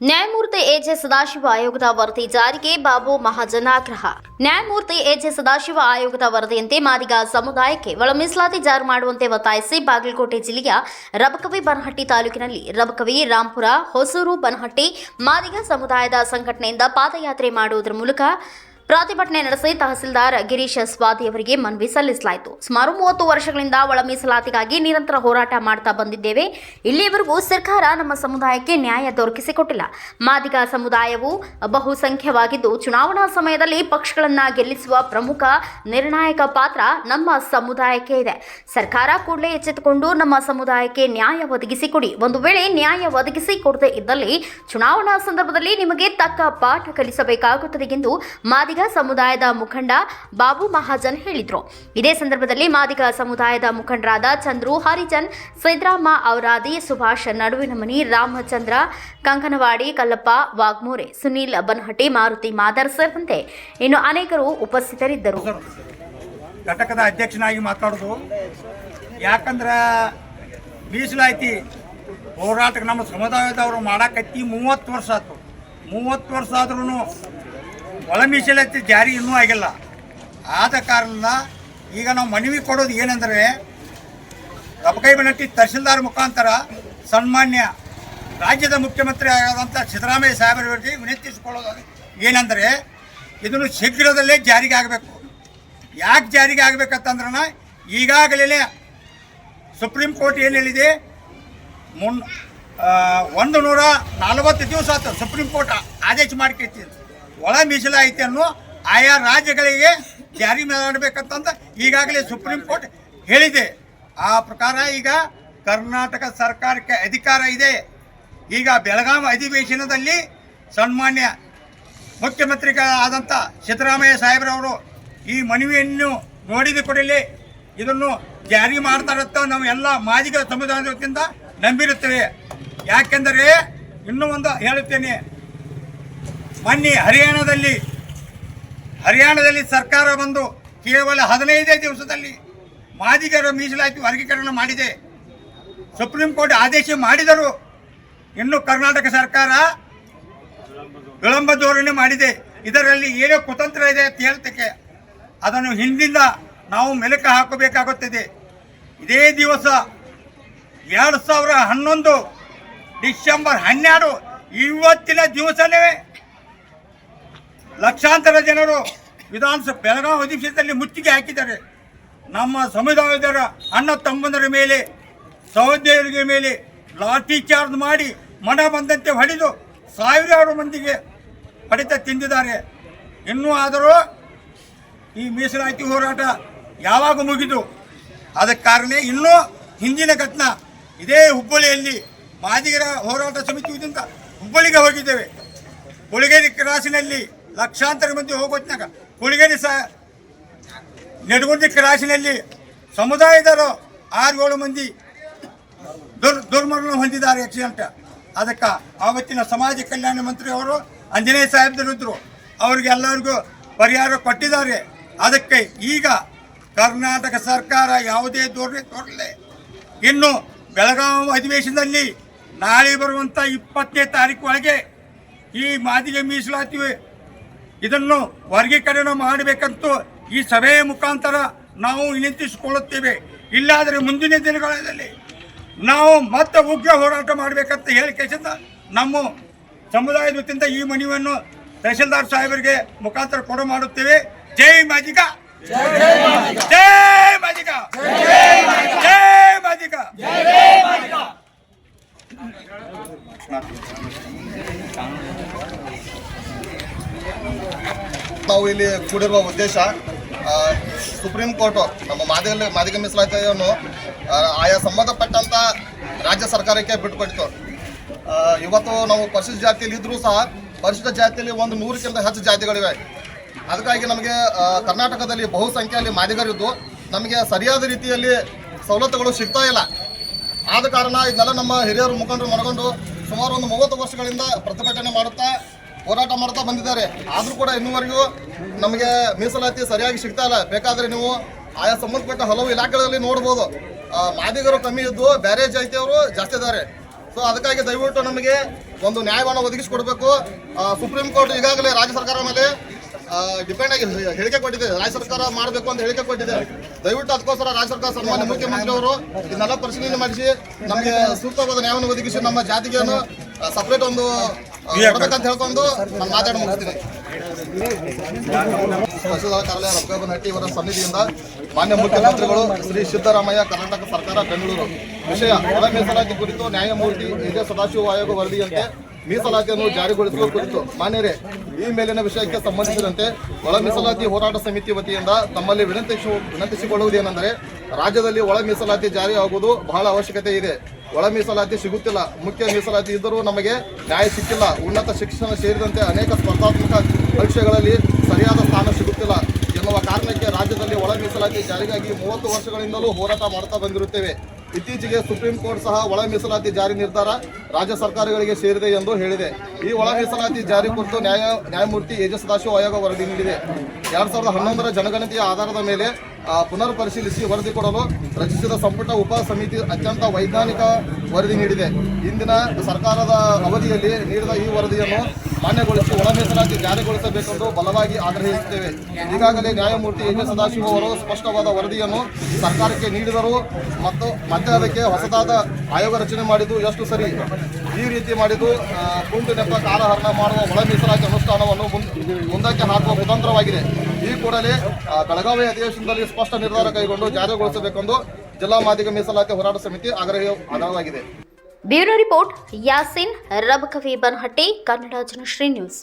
ನ್ಯಾಯಮೂರ್ತಿ ಎಜೆ ಸದಾಶಿವ ಆಯೋಗದ ವರದಿ ಜಾರಿಗೆ ಬಾಬು ಮಹಾಜನ್ ಆಗ್ರಹ ನ್ಯಾಯಮೂರ್ತಿ ಎಜೆ ಸದಾಶಿವ ಆಯೋಗದ ವರದಿಯಂತೆ ಮಾದಿಗ ಸಮುದಾಯಕ್ಕೆ ಒಳ ಮೀಸಲಾತಿ ಜಾರಿ ಮಾಡುವಂತೆ ಒತ್ತಾಯಿಸಿ ಬಾಗಲಕೋಟೆ ಜಿಲ್ಲೆಯ ರಬಕವಿ ಬನಹಟ್ಟಿ ತಾಲೂಕಿನಲ್ಲಿ ರಬಕವಿ, ರಾಂಪುರ, ಹೊಸೂರು ಬನಹಟ್ಟಿ ಮಾದಿಗ ಸಮುದಾಯದ ಸಂಘಟನೆಯಿಂದ ಪಾದಯಾತ್ರೆ ಮಾಡುವುದರ ಮೂಲಕ ಪ್ರತಿಭಟನೆ ನಡೆಸಿ ತಹಸೀಲ್ದಾರ್ ಗಿರೀಶ್ ಸ್ವಾತಿ ಅವರಿಗೆ ಮನವಿ ಸಲ್ಲಿಸಲಾಯಿತು. ಸುಮಾರು ಮೂವತ್ತು ವರ್ಷಗಳಿಂದ ಒಳ ಮೀಸಲಾತಿಗಾಗಿ ನಿರಂತರ ಹೋರಾಟ ಮಾಡ್ತಾ ಬಂದಿದ್ದೇವೆ. ಇಲ್ಲಿಯವರೆಗೂ ಸರ್ಕಾರ ನಮ್ಮ ಸಮುದಾಯಕ್ಕೆ ನ್ಯಾಯ ದೊರಕಿಸಿಕೊಟ್ಟಿಲ್ಲ. ಮಾದಿಗ ಸಮುದಾಯವು ಬಹುಸಂಖ್ಯವಾಗಿದ್ದು, ಚುನಾವಣಾ ಸಮಯದಲ್ಲಿ ಪಕ್ಷಗಳನ್ನು ಗೆಲ್ಲಿಸುವ ಪ್ರಮುಖ ನಿರ್ಣಾಯಕ ಪಾತ್ರ ನಮ್ಮ ಸಮುದಾಯಕ್ಕೆ ಇದೆ. ಸರ್ಕಾರ ಕೂಡಲೇ ಎಚ್ಚೆತ್ತುಕೊಂಡು ನಮ್ಮ ಸಮುದಾಯಕ್ಕೆ ನ್ಯಾಯ ಒದಗಿಸಿಕೊಡಿ. ಒಂದು ವೇಳೆ ನ್ಯಾಯ ಒದಗಿಸಿ ಕೊಡದೇ ಇದ್ದಲ್ಲಿ, ಚುನಾವಣಾ ಸಂದರ್ಭದಲ್ಲಿ ನಿಮಗೆ ತಕ್ಕ ಪಾಠ ಕಲಿಸಬೇಕಾಗುತ್ತದೆ ಎಂದು ಮಾದಿಗ ಸಮುದಾಯದ ಮುಖಂಡ ಬಾಬು ಮಹಾಜನ್ ಹೇಳಿದರು. ಇದೇ ಸಂದರ್ಭದಲ್ಲಿ ಮಾದಿಗ ಸಮುದಾಯದ ಮುಖಂಡರಾದ ಚಂದ್ರು ಹರಿಜನ್, ಸಿದ್ದರಾಮ ಔರಾದಿ, ಸುಭಾಷ್ ನಡುವಿನಮನಿ, ರಾಮಚಂದ್ರ, ಕಂಕನವಾಡಿ, ಕಲ್ಲಪ್ಪ, ವಾಗ್ಮೂರೆ, ಸುನೀಲ್ ಬನಹಟ್ಟಿ, ಮಾರುತಿ ಮಾದರ್ ಸೇರಿದಂತೆ ಇನ್ನು ಅನೇಕರು ಉಪಸ್ಥಿತರಿದ್ದರು. ಘಟಕದ ಅಧ್ಯಕ್ಷನಾಗಿ ಮಾತಾಡೋದು. ಯಾಕಂದ್ರೆ ಮೀಸಲಾತಿ ಹೋರಾಟಕ್ಕೆ ನಮ್ಮ ಸಮುದಾಯದವರು ಮಾಡಕತ್ತಿ ಮೂವತ್ತು ವರ್ಷ ಆಯ್ತು. ಮೂವತ್ತು ವರ್ಷ ಆದ್ರೂ ಒಳ ಮೀಸಲಾತಿ ಜಾರಿ ಇನ್ನೂ ಆಗಿಲ್ಲ. ಆದ ಕಾರಣ ಈಗ ನಾವು ಮನವಿ ಕೊಡೋದು ಏನಂದರೆ ರಬಕೈ ಬನಟ್ಟಿ ತಹಸೀಲ್ದಾರ್ ಮುಖಾಂತರ ಸನ್ಮಾನ್ಯ ರಾಜ್ಯದ ಮುಖ್ಯಮಂತ್ರಿ ಆದಂಥ ಸಿದ್ದರಾಮಯ್ಯ ಸಾಹೇಬರವರಿಗೆ ವಿನಂತಿಸಿಕೊಳ್ಳೋದು ಏನಂದರೆ ಇದನ್ನು ಶೀಘ್ರದಲ್ಲೇ ಜಾರಿಗೆ ಆಗಬೇಕು. ಯಾಕೆ ಜಾರಿಗೆ ಆಗಬೇಕಂತಂದ್ರೆ ಈಗಾಗಲೇ ಸುಪ್ರೀಂ ಕೋರ್ಟ್ ಏನು ಹೇಳಿದೆ? ಮುನ್ ಒಂದು ನೂರ ನಲವತ್ತು ದಿವಸ ಆಯ್ತು ಸುಪ್ರೀಂ ಕೋರ್ಟ್ ಆದೇಶ ಮಾಡ್ಕೈತಿ ಒಳ ಮೀಸಲಾತಿಯನ್ನು ಆಯಾ ರಾಜ್ಯಗಳಿಗೆ ಜಾರಿ ಮಾಡಬೇಕಂತಂದ ಈಗಾಗಲೇ ಸುಪ್ರೀಂ ಕೋರ್ಟ್ ಹೇಳಿದೆ. ಆ ಪ್ರಕಾರ ಈಗ ಕರ್ನಾಟಕ ಸರ್ಕಾರಕ್ಕೆ ಅಧಿಕಾರ ಇದೆ. ಈಗ ಬೆಳಗಾವಿ ಅಧಿವೇಶನದಲ್ಲಿ ಸನ್ಮಾನ್ಯ ಮುಖ್ಯಮಂತ್ರಿಗಳಾದಂಥ ಸಿದ್ದರಾಮಯ್ಯ ಸಾಹೇಬ್ರವರು ಈ ಮನವಿಯನ್ನು ನೋಡಿದ ಕೂಡಲೇ ಇದನ್ನು ಜಾರಿ ಮಾಡ್ತಾರಂತ ನಾವು ಎಲ್ಲ ಮಾದಿಗ ಸಮುದಾಯದಿಂದ ನಂಬಿರುತ್ತೇವೆ. ಯಾಕೆಂದರೆ ಇನ್ನೂ ಒಂದು ಹೇಳುತ್ತೇನೆ ಮೊನ್ನೆ ಹರಿಯಾಣದಲ್ಲಿ ಹರಿಯಾಣದಲ್ಲಿ ಸರ್ಕಾರ ಬಂದು ಕೇವಲ ಹದಿನೈದೇ ದಿವಸದಲ್ಲಿ ಮಾದಿಗರ ಮೀಸಲಾತಿ ವರ್ಗೀಕರಣ ಮಾಡಿದೆ. ಸುಪ್ರೀಂ ಕೋರ್ಟ್ ಆದೇಶ ಮಾಡಿದರು ಇನ್ನು ಕರ್ನಾಟಕ ಸರ್ಕಾರ ವಿಳಂಬ ಧೋರಣೆ ಮಾಡಿದೆ. ಇದರಲ್ಲಿ ಏನೋ ಕುತಂತ್ರ ಇದೆ ಅಂತ ಹೇಳ್ತಕ್ಕೆ ಅದನ್ನು ಹಿಂದಿಂದ ನಾವು ಮೆಲುಕು ಹಾಕಬೇಕಾಗುತ್ತದೆ. ಇದೇ ದಿವಸ ಎರಡು ಸಾವಿರ ಹನ್ನೊಂದು ಡಿಸೆಂಬರ್ ಹನ್ನೆರಡು, ಇವತ್ತಿನ ದಿವಸನೇ ಲಕ್ಷಾಂತರ ಜನರು ವಿಧಾನಸಭೆ ಬೆಳಗಾವಿ ಅಧಿವೇಶನದಲ್ಲಿ ಮುತ್ತಿಗೆ ಹಾಕಿದ್ದಾರೆ. ನಮ್ಮ ಸಮುದಾಯದರ ಅಣ್ಣ ತಮ್ಮಂದರ ಮೇಲೆ ಸಹೋದರಿಯ ಮೇಲೆ ಲಾಠಿ ಚಾರ್ಜ್ ಮಾಡಿ ಮನ ಬಂದಂತೆ ಹೊಡೆದು ಸಾವಿರಾರು ಮಂದಿಗೆ ಹೊಡೆತ ತಿಂದಿದ್ದಾರೆ. ಇನ್ನೂ ಆದರೂ ಈ ಮೀಸಲಾತಿ ಹೋರಾಟ ಯಾವಾಗ ಮುಗಿದು? ಅದಕ್ಕೆ ಕಾರಣ ಇನ್ನೂ ಹಿಂದಿನ ಘಟನ. ಇದೇ ಹುಬ್ಬಳ್ಳಿಯಲ್ಲಿ ಮಾದಿಗರ ಹೋರಾಟ ಸಮಿತಿ ವತಿಯಿಂದ ಹುಬ್ಬಳ್ಳಿಗೆ ಹೋಗಿದ್ದೇವೆ. ಹುಳಿಗೇರಿ ಕ್ರಾಸಿನಲ್ಲಿ ಲಕ್ಷಾಂತರ ಮಂದಿ ಹೋಗೋತ್ನಾಗ. ಕುಳಿಗೇರಿ ಸಹ ನೆಡಗುಂದಿ ಕ್ರಾಸಿನಲ್ಲಿ ಸಮುದಾಯದವರು ಆರು ಏಳು ಮಂದಿ ದುರ್ ದುರ್ಮರಣ ಹೊಂದಿದ್ದಾರೆ ಆಕ್ಸಿಡೆಂಟ್ ಅದಕ್ಕೆ ಆವತ್ತಿನ ಸಮಾಜ ಕಲ್ಯಾಣ ಮಂತ್ರಿ ಅವರು ಅಂಜನೇಯ ಸಾಹೇಬ್ದರಿದ್ದರು ಅವ್ರಿಗೆಲ್ಲರಿಗೂ ಪರಿಹಾರ ಕೊಟ್ಟಿದ್ದಾರೆ. ಅದಕ್ಕೆ ಈಗ ಕರ್ನಾಟಕ ಸರ್ಕಾರ ಯಾವುದೇ ಧೋರಣೆ ತೋರಲಿ ಇನ್ನು ಬೆಳಗಾವಿ ಅಧಿವೇಶನದಲ್ಲಿ ನಾಳೆ ಬರುವಂಥ ಇಪ್ಪತ್ತನೇ ತಾರೀಕು ಒಳಗೆ ಈ ಮಾದಿಗೆ ಮೀಸಲಾತಿ ಇದನ್ನು ವರ್ಗೀಕರಣ ಮಾಡಬೇಕಂತೂ ಈ ಸಭೆಯ ಮುಖಾಂತರ ನಾವು ವಿನಂತಿಸಿಕೊಳ್ಳುತ್ತೇವೆ ಇಲ್ಲಾದರೆ ಮುಂದಿನ ದಿನಗಳಲ್ಲಿ ನಾವು ಮತ್ತೆ ಉಗ್ರ ಹೋರಾಟ ಮಾಡಬೇಕಂತ ಹೇಳಿ ನಮ್ಮ ಸಮುದಾಯದ ವತಿಯಿಂದ ಈ ಮನವಿಯನ್ನು ತಹಸೀಲ್ದಾರ್ ಸಾಹೇಬರಿಗೆ ಮುಖಾಂತರ ಕೊಡ ಮಾಡುತ್ತೇವೆ. ಜೈ ಮಾಜಿಕ ಜೈ ಮಾಜಿಕ ಜೈ ಮಾದಿಗ ನಾವು ಇಲ್ಲಿ ಕೂಡಿರುವ ಉದ್ದೇಶ ಸುಪ್ರೀಂ ಕೋರ್ಟು ನಮ್ಮ ಮಾದಿಗಲ್ಲಿ ಮಾದಿಗ ಮೀಸಲಾತಿಯನ್ನು ಆಯಾ ಸಂಬಂಧಪಟ್ಟಂತ ರಾಜ್ಯ ಸರ್ಕಾರಕ್ಕೆ ಬಿಟ್ಟುಕೊಟ್ಟಿತು. ಆ, ಇವತ್ತು ನಾವು ಪರಿಶಿಷ್ಟ ಜಾತಿಯಲ್ಲಿ ಇದ್ರೂ ಸಹ ಪರಿಶಿಷ್ಟ ಜಾತಿಯಲ್ಲಿ ಒಂದು ನೂರಕ್ಕಿಂತ ಹೆಚ್ಚು ಜಾತಿಗಳಿವೆ. ಅದಕ್ಕಾಗಿ ನಮಗೆ ಕರ್ನಾಟಕದಲ್ಲಿ ಬಹುಸಂಖ್ಯೆಯಲ್ಲಿ ಮಾದಿಗರಿದ್ದು ನಮಗೆ ಸರಿಯಾದ ರೀತಿಯಲ್ಲಿ ಸವಲತ್ತುಗಳು ಸಿಗ್ತಾ ಇಲ್ಲ. ಆದ ಕಾರಣ ಇದನ್ನೆಲ್ಲ ನಮ್ಮ ಹಿರಿಯರು ಮುಖಂಡರು ಮನಗೊಂಡು ಸುಮಾರು ಒಂದು ಮೂವತ್ತು ವರ್ಷಗಳಿಂದ ಪ್ರತಿಭಟನೆ ಮಾಡುತ್ತಾ ಹೋರಾಟ ಮಾಡ್ತಾ ಬಂದಿದ್ದಾರೆ. ಆದರೂ ಕೂಡ ಇನ್ನುವರೆಗೂ ನಮಗೆ ಮೀಸಲಾತಿ ಸರಿಯಾಗಿ ಸಿಗ್ತಾ ಇಲ್ಲ. ಬೇಕಾದರೆ ನೀವು ಆಯಾ ಸಂಬಂಧಪಟ್ಟ ಹಲವು ಇಲಾಖೆಗಳಲ್ಲಿ ನೋಡ್ಬೋದು. ಮಾದಿಗರು ಕಮ್ಮಿ ಇದ್ದು ಬೇರೆ ಜಾತಿಯವರು ಜಾಸ್ತಿ ಇದ್ದಾರೆ. ಸೊ ಅದಕ್ಕಾಗಿ ದಯವಿಟ್ಟು ನಮಗೆ ಒಂದು ನ್ಯಾಯವನ್ನು ಒದಗಿಸಿಕೊಡಬೇಕು. ಸುಪ್ರೀಂ ಕೋರ್ಟ್ ಈಗಾಗಲೇ ರಾಜ್ಯ ಸರ್ಕಾರ ಮೇಲೆ ಡಿಪೆಂಡ್ ಆಗಿ ಹೇಳಿಕೆ ಕೊಟ್ಟಿದೆ. ರಾಜ್ಯ ಸರ್ಕಾರ ಮಾಡಬೇಕು ಅಂತ ಹೇಳಿಕೆ ಕೊಟ್ಟಿದೆ. ದಯವಿಟ್ಟು ಅದಕ್ಕೋಸ್ಕರ ರಾಜ್ಯ ಸರ್ಕಾರ ಸನ್ಮಾನ್ಯ ಮುಖ್ಯಮಂತ್ರಿ ಅವರು ಇದನ್ನೆಲ್ಲ ಪರಿಶೀಲನೆ ಮಾಡಿಸಿ, ನಮಗೆ ಸೂಕ್ತವಾದ ನ್ಯಾಯವನ್ನು ಒದಗಿಸಿ ನಮ್ಮ ಜಾತಿಗೆ ಸಪ್ರೇಟ್ ಒಂದು ಅಂತ ಹೇಳ್ಕೊಂಡು ನಾನು ಮಾತಾಡಿ ಮುಗಿಸ್ತೀನಿ ಕಾರ್ಯಾಲಯ ಇವರ ಸನ್ನಿಧಿಯಿಂದ ಮಾನ್ಯ ಮುಖ್ಯಮಂತ್ರಿಗಳು ಶ್ರೀ ಸಿದ್ದರಾಮಯ್ಯ, ಕರ್ನಾಟಕ ಸರ್ಕಾರ, ಬೆಂಗಳೂರು. ವಿಷಯ ಒಳ ಕುರಿತು ನ್ಯಾಯಮೂರ್ತಿ ಇದೇ ಸದಾಶಿವ ಆಯೋಗ ವರದಿಯಂತೆ ಮೀಸಲಾತಿಯನ್ನು ಜಾರಿಗೊಳಿಸುವ ಕುರಿತು ಮಾನ್ಯರೇ ಈ ಮೇಲಿನ ವಿಷಯಕ್ಕೆ ಸಂಬಂಧಿಸಿದಂತೆ ಒಳ ಮೀಸಲಾತಿ ಹೋರಾಟ ಸಮಿತಿ ವತಿಯಿಂದ ತಮ್ಮಲ್ಲಿ ವಿನಂತಿಸು ವಿನಂತಿಸಿಕೊಳ್ಳುವುದೇನೆಂದರೆ ರಾಜ್ಯದಲ್ಲಿ ಒಳ ಮೀಸಲಾತಿ ಜಾರಿಯಾಗುವುದು ಬಹಳ ಅವಶ್ಯಕತೆ ಇದೆ. ಒಳ ಮೀಸಲಾತಿ ಸಿಗುತ್ತಿಲ್ಲ. ಮುಖ್ಯ ಮೀಸಲಾತಿ ಇದ್ದರೂ ನಮಗೆ ನ್ಯಾಯ ಸಿಕ್ಕಿಲ್ಲ. ಉನ್ನತ ಶಿಕ್ಷಣ ಸೇರಿದಂತೆ ಅನೇಕ ಸ್ಪರ್ಧಾತ್ಮಕ ಪರೀಕ್ಷೆಗಳಲ್ಲಿ ಸರಿಯಾದ ಸ್ಥಾನ ಸಿಗುತ್ತಿಲ್ಲ. ಎನ್ನುವ ಕಾರಣಕ್ಕೆ ರಾಜ್ಯದಲ್ಲಿ ಒಳ ಮೀಸಲಾತಿ ಜಾರಿಗಾಗಿ ಮೂವತ್ತು ವರ್ಷಗಳಿಂದಲೂ ಹೋರಾಟ ಮಾಡ್ತಾ ಬಂದಿರುತ್ತೇವೆ. ಇತ್ತೀಚೆಗೆ ಸುಪ್ರೀಂ ಕೋರ್ಟ್ ಸಹ ಒಳ ಮೀಸಲಾತಿ ಜಾರಿ ನಿರ್ಧಾರ ರಾಜ್ಯ ಸರ್ಕಾರಗಳಿಗೆ ಸೇರಿದೆ ಎಂದು ಹೇಳಿದೆ. ಈ ಒಳ ಮೀಸಲಾತಿ ಜಾರಿ ಕುರಿತು ನ್ಯಾಯ ನ್ಯಾಯಮೂರ್ತಿ ಯಜಸ್ ಸದಾಶಿವ ಆಯೋಗ ವರದಿ ನೀಡಿದೆ. ಎರಡ್ ಸಾವಿರದ ಹನ್ನೊಂದರ ಜನಗಣತಿಯ ಆಧಾರದ ಮೇಲೆ ಪುನರ್ ಪರಿಶೀಲಿಸಿ ವರದಿ ಕೊಡಲು ರಚಿಸಿದ ಸಂಪುಟ ಉಪ ಸಮಿತಿ ಅತ್ಯಂತ ವೈಜ್ಞಾನಿಕ ವರದಿ ನೀಡಿದೆ. ಇಂದಿನ ಸರ್ಕಾರದ ಅವಧಿಯಲ್ಲಿ ನೀಡಿದ ಈ ವರದಿಯನ್ನು ಮಾನ್ಯಗೊಳಿಸಿ ಒಳ ಜಾರಿಗೊಳಿಸಬೇಕೆಂದು ಬಲವಾಗಿ ಆಗ್ರಹಿಸುತ್ತೇವೆ. ಈಗಾಗಲೇ ನ್ಯಾಯಮೂರ್ತಿ ಎನ್ ಸದಾಶಿವ ಅವರು ಸ್ಪಷ್ಟವಾದ ವರದಿಯನ್ನು ಸರ್ಕಾರಕ್ಕೆ ನೀಡಿದರು ಮತ್ತು ಮತ್ತೆ ಅದಕ್ಕೆ ಹೊಸದಾದ ಆಯೋಗ ರಚನೆ ಮಾಡಿದ್ದು ಎಷ್ಟು ಸರಿ? ಈ ರೀತಿ ಮಾಡಿದ್ದು ಕುಂಟು ನೆಪ ಕಾಲಹರಣ ಮಾಡುವ ಒಳ ಮೀಸಲಾತಿ ಅನುಷ್ಠಾನವನ್ನು ಮುಂದ್- ಮುಂದಕ್ಕೆ ಹಾಕುವ ಕುತಂತ್ರವಾಗಿದೆ. ಈ ಕೂಡಲೇ ಬೆಳಗಾವಿ ಅಧಿವೇಶನದಲ್ಲಿ ಸ್ಪಷ್ಟ ನಿರ್ಧಾರ ಕೈಗೊಂಡು ಜಾರಿಗೊಳಿಸಬೇಕೆಂದು ಜಿಲ್ಲಾ ಮಾದಿಗ ಮೀಸಲಾತಿ ಹೋರಾಟ ಸಮಿತಿ ಆಗ್ರಹ, ಆಗ್ರಹವಾಗಿದೆ. Bureau report, Yasin Rab Kavi Banhatti, Kannada Janashree news.